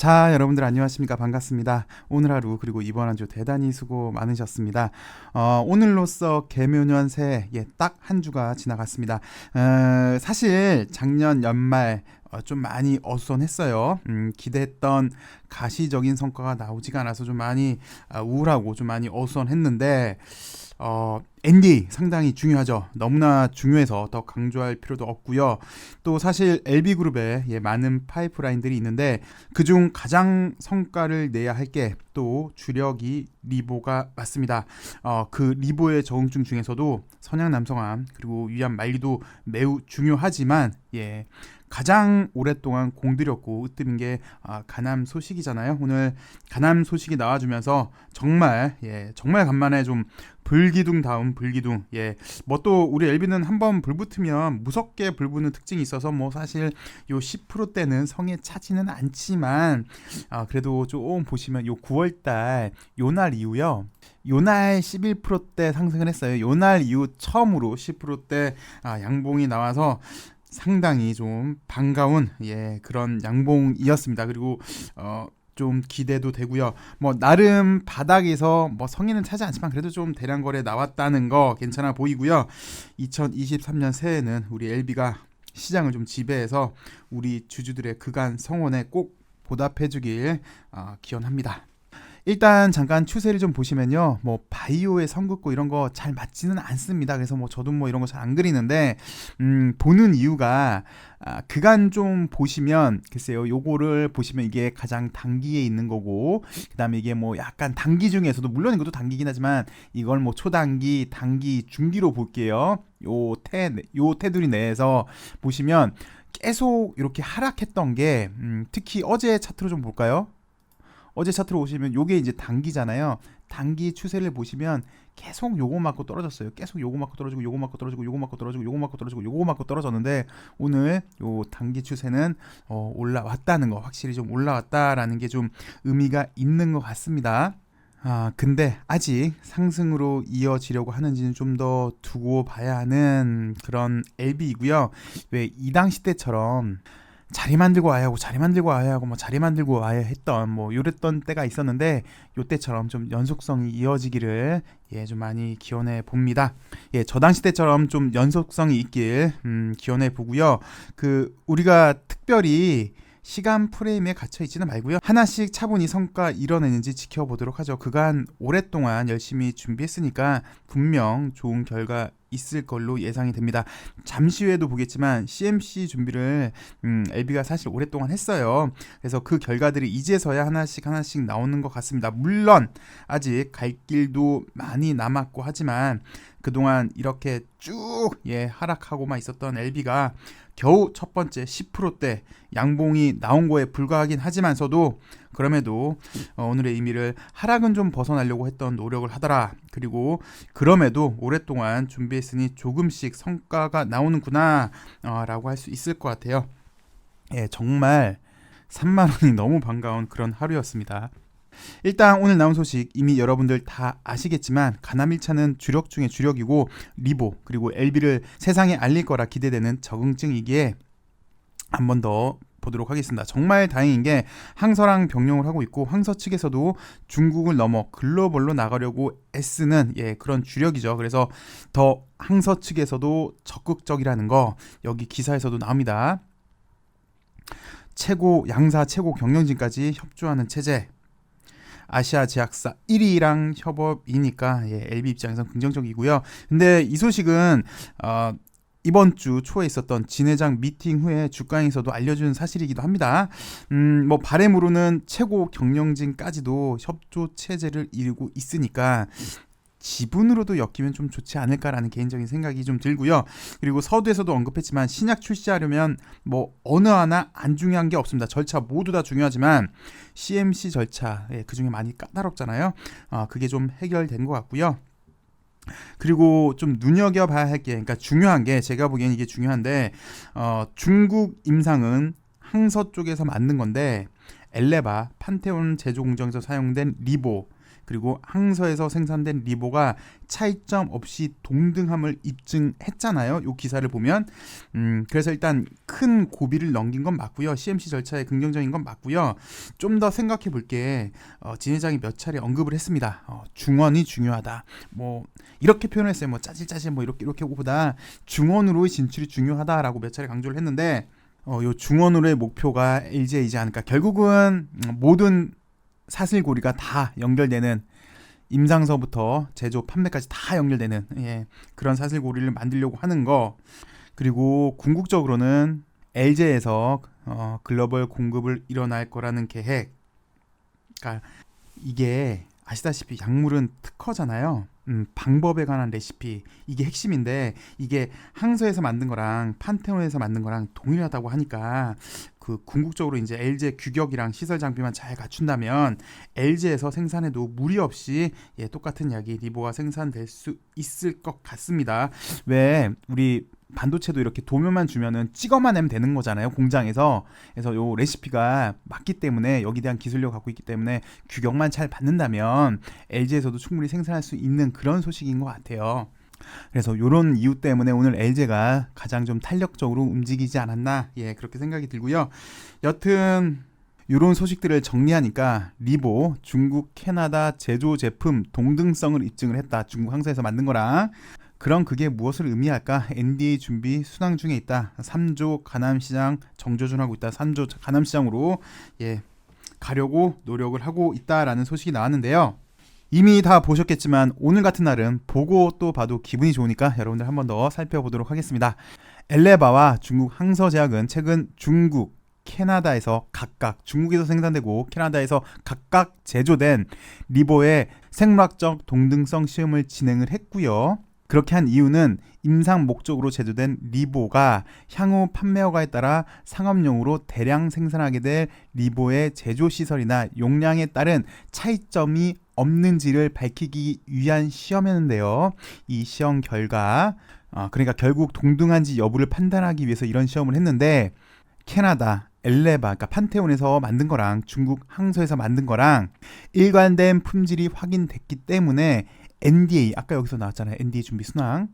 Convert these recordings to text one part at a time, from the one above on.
자, 여러분들 안녕하십니까? 반갑습니다. 오늘 하루 그리고 이번 한 주 대단히 수고 많으셨습니다. 어, 오늘로써 개묘년 새해 예, 딱 한 주가 지나갔습니다. 어, 사실 작년 연말 어, 좀 많이 어수선했어요. 음, 기대했던 가시적인 성과가 나오지가 않아서 좀 많이 아, 우울하고 좀 많이 어수선했는데 어, ND 상당히 중요하죠. 너무나 중요해서 더 강조할 필요도 없고요. 또 사실 LB그룹에 예, 많은 파이프라인들이 있는데 그중 가장 성과를 내야 할 게 또 주력이 리보가 맞습니다. 어, 그 리보의 적응증 중에서도 선양 남성암 그리고 위암 말리도 매우 중요하지만 예. 가장 오랫동안 공들였고 으뜸인 게 아, 가남 소식이잖아요. 오늘 가남 소식이 나와주면서 정말 예 정말 간만에 좀 불기둥 다음 불기둥 예 뭐 또 우리 엘비는 한번 불 붙으면 무섭게 불 붙는 특징이 있어서 뭐 사실 요 10%대는 성에 차지는 않지만 아 그래도 좀 보시면 요 9월달 요 날 이후요 요 날 11%대 상승을 했어요. 요 날 이후 처음으로 10%대 아, 양봉이 나와서 상당히 좀 반가운 예 그런 양봉이었습니다. 그리고 어. 좀 기대도 되고요. 뭐 나름 바닥에서 뭐 성인은 차지 않지만 그래도 좀 대량 거래 나왔다는 거 괜찮아 보이고요. 2023년 새해에는 우리 LB가 시장을 좀 지배해서 우리 주주들의 그간 성원에 꼭 보답해 주길 어, 기원합니다. 일단 잠깐 추세를 좀 보시면요. 뭐 바이오의 선긋고 이런 거 잘 맞지는 않습니다. 그래서 뭐 저도 뭐 이런 거 잘 안 그리는데 음 보는 이유가 아, 그간 좀 보시면 글쎄요. 요거를 보시면 이게 가장 단기에 있는 거고 그다음에 이게 뭐 약간 단기 중에서도 물론 이것도 단기긴 하지만 이걸 뭐 초단기, 단기, 중기로 볼게요. 요 태 요 테두리 내에서 보시면 계속 이렇게 하락했던 게 음, 특히 어제 차트로 좀 볼까요? 어제 차트로 오시면 요게 이제 단기잖아요. 단기 추세를 보시면 계속 요거 맞고 떨어졌어요. 계속 요거 맞고 떨어지고 요거 맞고 떨어지고 요거 맞고 떨어지고 요거 맞고 떨어지고 요거 맞고 떨어졌는데 오늘 요 단기 추세는 어 올라왔다는 거 확실히 좀 올라왔다라는 게 좀 의미가 있는 것 같습니다. 아, 근데 아직 상승으로 이어지려고 하는지는 좀 더 두고 봐야 하는 그런 LB이고요. 왜 이 당시 때처럼 자리 만들고 와야 하고 자리 만들고 와야 하고 뭐 자리 만들고 와야 했던 뭐 요랬던 때가 있었는데 요때처럼 좀 연속성이 이어지기를 예 좀 많이 기원해 봅니다. 예, 저 당시 때처럼 좀 연속성이 있길 음, 기원해 보고요. 그 우리가 특별히 시간 프레임에 갇혀 있지는 말고요. 하나씩 차분히 성과 이뤄내는지 지켜보도록 하죠. 그간 오랫동안 열심히 준비했으니까 분명 좋은 결과 있을 걸로 예상이 됩니다. 잠시 후에도 보겠지만 CMC 준비를 음, LB가 사실 오랫동안 했어요. 그래서 그 결과들이 이제서야 하나씩 하나씩 나오는 것 같습니다. 물론 아직 갈 길도 많이 남았고 하지만 그동안 이렇게 쭉 예, 하락하고만 있었던 LB가 겨우 첫 번째 10%대 양봉이 나온 거에 불과하긴 하지만서도 그럼에도 어, 오늘의 의미를 하락은 좀 벗어나려고 했던 노력을 하더라. 그리고 그럼에도 오랫동안 준비했으니 조금씩 성과가 나오는구나 어, 라고 할 수 있을 것 같아요. 예, 정말 3만 원이 너무 반가운 그런 하루였습니다. 일단 오늘 나온 소식 이미 여러분들 다 아시겠지만 가남 1차는 주력 중에 주력이고 리보 그리고 LB를 세상에 알릴 거라 기대되는 적응증이기에 한 번 더 보도록 하겠습니다. 정말 다행인 게 항서랑 병용을 하고 있고 항서 측에서도 중국을 넘어 글로벌로 나가려고 애쓰는 예 그런 주력이죠. 그래서 더 항서 측에서도 적극적이라는 거 여기 기사에서도 나옵니다. 최고 양사 최고 경영진까지 협조하는 체제 아시아 제약사 1위랑 협업이니까 예, LB 입장에서 긍정적이고요. 근데 이 소식은 어, 이번 주 초에 있었던 진회장 미팅 후에 주가에서도 알려준 사실이기도 합니다. 음, 뭐 바램으로는 최고 경영진까지도 협조 체제를 이루고 있으니까 지분으로도 엮이면 좀 좋지 않을까라는 개인적인 생각이 좀 들고요. 그리고 서두에서도 언급했지만 신약 출시하려면 뭐 어느 하나 안 중요한 게 없습니다. 절차 모두 다 중요하지만 CMC 절차 예, 그 중에 많이 까다롭잖아요. 아, 그게 좀 해결된 것 같고요. 그리고 좀 눈여겨봐야 할 게, 그러니까 중요한 게 제가 보기엔 이게 중요한데 어, 중국 임상은 항서 쪽에서 만든 건데 엘레바, 판테온 제조 공정에서 사용된 리보 그리고 항서에서 생산된 리보가 차이점 없이 동등함을 입증했잖아요. 요 기사를 보면 음, 그래서 일단 큰 고비를 넘긴 건 맞고요. CMC 절차에 긍정적인 건 맞고요. 좀 더 생각해 볼게 어, 진 회장이 몇 차례 언급을 했습니다. 어, 중원이 중요하다. 뭐 이렇게 표현했어요. 뭐 짜질짜질 뭐 이렇게 이렇게 보다 중원으로의 진출이 중요하다라고 몇 차례 강조를 했는데 어, 요 중원으로의 목표가 LG이지 않을까. 결국은 음, 모든 사슬고리가 다 연결되는 임상서부터 제조, 판매까지 다 연결되는 예, 그런 사슬고리를 만들려고 하는 거. 그리고 궁극적으로는 LG에서 어, 글로벌 공급을 일어날 거라는 계획. 그러니까 이게 아시다시피 약물은 특허잖아요. 음, 방법에 관한 레시피 이게 핵심인데 이게 항서에서 만든 거랑 판테온에서 만든 거랑 동일하다고 하니까 그 궁극적으로 이제 LG의 규격이랑 시설 장비만 잘 갖춘다면 LG에서 생산해도 무리 없이 예, 똑같은 약이 리보가 생산될 수 있을 것 같습니다. 왜 우리 반도체도 이렇게 도면만 주면은 찍어만 내면 되는 거잖아요 공장에서 그래서 요 레시피가 맞기 때문에 여기 대한 기술력 갖고 있기 때문에 규격만 잘 받는다면 LG에서도 충분히 생산할 수 있는 그런 소식인 것 같아요. 그래서 이런 이유 때문에 오늘 LG가 가장 좀 탄력적으로 움직이지 않았나 예 그렇게 생각이 들고요. 여튼 이런 소식들을 정리하니까 리보 중국 캐나다 제조 제품 동등성을 입증을 했다 중국 항사에서 만든 거랑 그럼 그게 무엇을 의미할까? NDA 준비 순항 중에 있다. 3조 가남시장 정조준하고 있다. 3조 가남시장으로 예 가려고 노력을 하고 있다라는 소식이 나왔는데요. 이미 다 보셨겠지만 오늘 같은 날은 보고 또 봐도 기분이 좋으니까 여러분들 한 번 더 살펴보도록 하겠습니다. 엘레바와 중국 항서제약은 최근 중국, 캐나다에서 각각 중국에서 생산되고 캐나다에서 각각 제조된 리보의 생물학적 동등성 시험을 진행을 했고요. 그렇게 한 이유는 임상 목적으로 제조된 리보가 향후 판매 허가에 따라 상업용으로 대량 생산하게 될 리보의 제조 시설이나 용량에 따른 차이점이 없는지를 밝히기 위한 시험이었는데요. 이 시험 결과 어, 그러니까 결국 동등한지 여부를 판단하기 위해서 이런 시험을 했는데 캐나다, 엘레바, 그러니까 판테온에서 만든 거랑 중국 항서에서 만든 거랑 일관된 품질이 확인됐기 때문에 NDA 아까 여기서 나왔잖아요. NDA 준비 순항.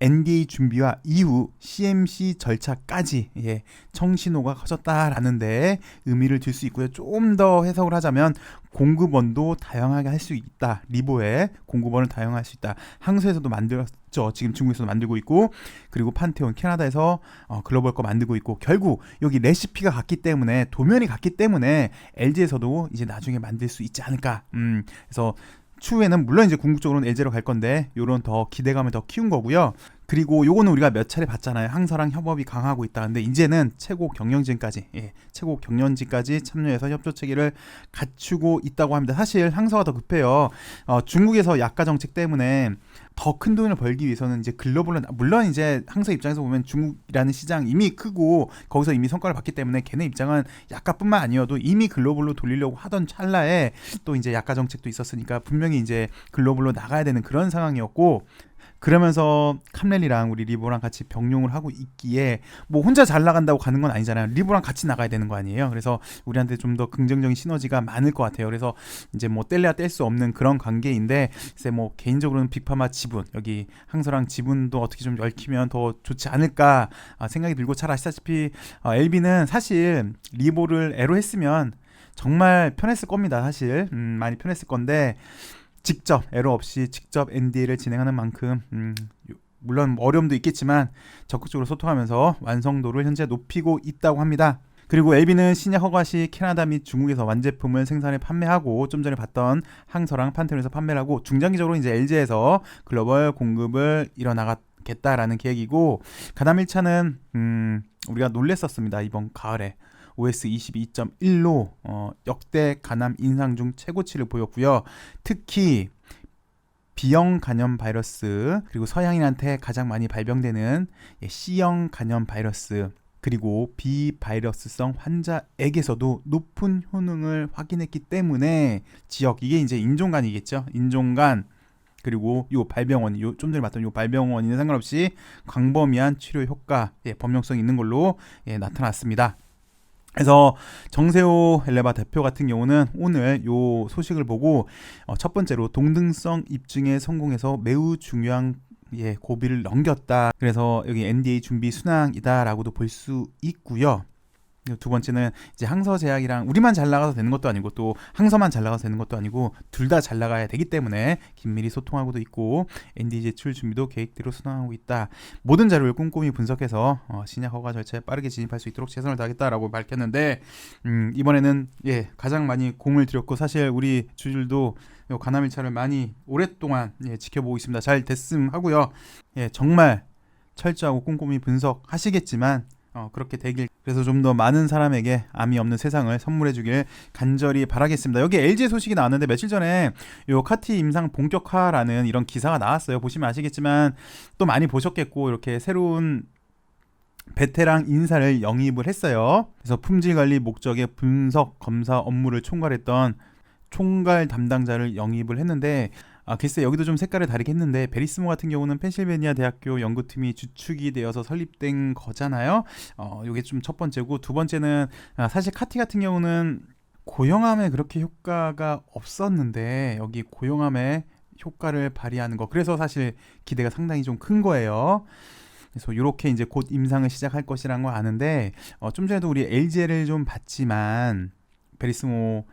NDA 준비와 이후 CMC 절차까지 예, 청신호가 커졌다라는데 의미를 둘수 있고요. 좀 더 해석을 하자면 공급원도 다양하게 할 수 있다. 리보에 공급원을 다양할 수 있다. 항소에서도 만들었죠. 지금 중국에서도 만들고 있고 그리고 판테온 캐나다에서 어, 글로벌 거 만들고 있고 결국 여기 레시피가 같기 때문에 도면이 같기 때문에 LG에서도 이제 나중에 만들 수 있지 않을까. 음, 그래서 추후에는 물론 이제 궁극적으로는 LG로 갈 건데 요런 더 기대감을 더 키운 거고요. 그리고 요거는 우리가 몇 차례 봤잖아요. 항서랑 협업이 강하고 있다. 근데 이제는 최고 경영진까지 예, 최고 경영진까지 참여해서 협조 체계를 갖추고 있다고 합니다. 사실 항서가 더 급해요. 어, 중국에서 약가 정책 때문에 더 큰 돈을 벌기 위해서는 이제 글로벌로 물론 이제 항서 입장에서 보면 중국이라는 시장 이미 크고 거기서 이미 성과를 봤기 때문에 걔네 입장은 약가뿐만 아니어도 이미 글로벌로 돌리려고 하던 찰나에 또 이제 약가 정책도 있었으니까 분명히 이제 글로벌로 나가야 되는 그런 상황이었고 그러면서 캄렐리랑 우리 리보랑 같이 병용을 하고 있기에 뭐 혼자 잘 나간다고 가는 건 아니잖아요. 리보랑 같이 나가야 되는 거 아니에요. 그래서 우리한테 좀 더 긍정적인 시너지가 많을 것 같아요. 그래서 이제 뭐 뗄래야 뗄 수 없는 그런 관계인데 글쎄 뭐 개인적으로는 빅파마 지분 여기 항서랑 지분도 어떻게 좀 얽히면 더 좋지 않을까 아, 생각이 들고 잘 아시다시피 어, 엘비는 사실 리보를 애로 했으면 정말 편했을 겁니다. 사실 음, 많이 편했을 건데 직접 에러 없이 직접 NDA를 진행하는 만큼 음, 물론 어려움도 있겠지만 적극적으로 소통하면서 완성도를 현재 높이고 있다고 합니다. 그리고 LB는 신약 허가 시 캐나다 및 중국에서 완제품을 생산해 판매하고 좀 전에 봤던 항서랑 판테온에서 판매를 하고 중장기적으로 이제 LG에서 글로벌 공급을 이뤄나가겠다라는 계획이고 가담 1차는 음, 우리가 놀랬었습니다 이번 가을에 OS 22.1로 어, 역대 간암 인상 중 최고치를 보였고요. 특히 B형 간염 바이러스 그리고 서양인한테 가장 많이 발병되는 예, C형 간염 바이러스 그리고 비바이러스성 환자에게서도 높은 효능을 확인했기 때문에 지역 이게 이제 인종간이겠죠. 인종간 그리고 요 발병원, 요 좀 전에 봤던 요 발병원이나 상관없이 광범위한 치료 효과, 예, 범용성 있는 걸로 예, 나타났습니다. 그래서 정세호 엘레바 대표 같은 경우는 오늘 요 소식을 보고 어, 첫 번째로 동등성 입증에 성공해서 매우 중요한 예, 고비를 넘겼다. 그래서 여기 NDA 준비 순항이다라고도 볼 수 있고요. 두 번째는 이제 항서 제약이랑 우리만 잘 나가서 되는 것도 아니고 또 항서만 잘 나가서 되는 것도 아니고 둘 다 잘 나가야 되기 때문에 긴밀히 소통하고도 있고 NDA 제출 준비도 계획대로 순항하고 있다. 모든 자료를 꼼꼼히 분석해서 어, 신약 허가 절차에 빠르게 진입할 수 있도록 최선을 다하겠다라고 밝혔는데 음, 이번에는 예 가장 많이 공을 들였고 사실 우리 주줄도 요 가나밀차를 많이 오랫동안 예, 지켜보고 있습니다. 잘 됐음 하고요. 예 정말 철저하고 꼼꼼히 분석하시겠지만 어, 그렇게 되길 그래서 좀 더 많은 사람에게 암이 없는 세상을 선물해 주길 간절히 바라겠습니다. 여기 LG 소식이 나왔는데 며칠 전에 요 카티 임상 본격화라는 이런 기사가 나왔어요. 보시면 아시겠지만 또 많이 보셨겠고 이렇게 새로운 베테랑 인사를 영입을 했어요. 그래서 품질 관리 목적의 분석 검사 업무를 총괄했던 총괄 담당자를 영입을 했는데 아, 글쎄 여기도 좀 색깔을 다르게 했는데 베리스모 같은 경우는 펜실베니아 대학교 연구팀이 주축이 되어서 설립된 거잖아요. 어, 요게 좀 첫 번째고 두 번째는 아, 사실 카티 같은 경우는 고형암에 그렇게 효과가 없었는데 여기 고형암에 효과를 발휘하는 거 그래서 사실 기대가 상당히 좀 큰 거예요. 그래서 이렇게 이제 곧 임상을 시작할 것이라는 거 아는데 어, 좀 전에도 우리 LG를 좀 봤지만 베리스모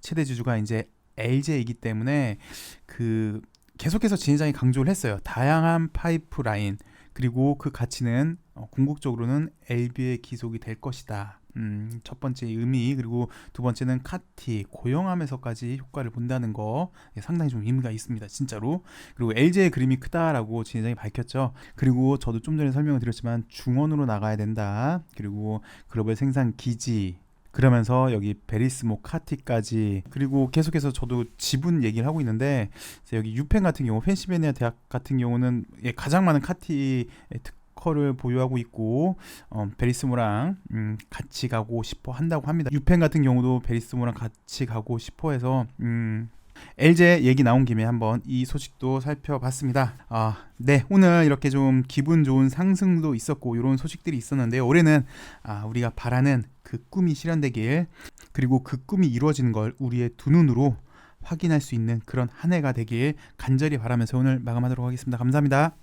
최대 주주가 이제 LG이기 때문에 그 계속해서 진회장이 강조를 했어요. 다양한 파이프라인 그리고 그 가치는 어, 궁극적으로는 LB의 기속이 될 것이다. 음, 첫 번째 의미 그리고 두 번째는 카티 고용함에서까지 효과를 본다는 거 예, 상당히 좀 의미가 있습니다 진짜로 그리고 LG의 그림이 크다라고 진회장이 밝혔죠 그리고 저도 좀 전에 설명을 드렸지만 중원으로 나가야 된다 그리고 글로벌 생산 기지 그러면서 여기 베리스모 카티까지 그리고 계속해서 저도 지분 얘기를 하고 있는데 여기 유펜 같은 경우 펜시베니아 대학 같은 경우는 예, 가장 많은 카티 특허를 보유하고 있고 어, 베리스모랑 음, 같이 가고 싶어 한다고 합니다. 유펜 같은 경우도 베리스모랑 같이 가고 싶어 해서 음, LG 얘기 나온 김에 한번 이 소식도 살펴봤습니다. 아, 네, 오늘 이렇게 좀 기분 좋은 상승도 있었고 이런 소식들이 있었는데 올해는 아, 우리가 바라는 그 꿈이 실현되길 그리고 그 꿈이 이루어지는 걸 우리의 두 눈으로 확인할 수 있는 그런 한 해가 되길 간절히 바라면서 오늘 마감하도록 하겠습니다. 감사합니다.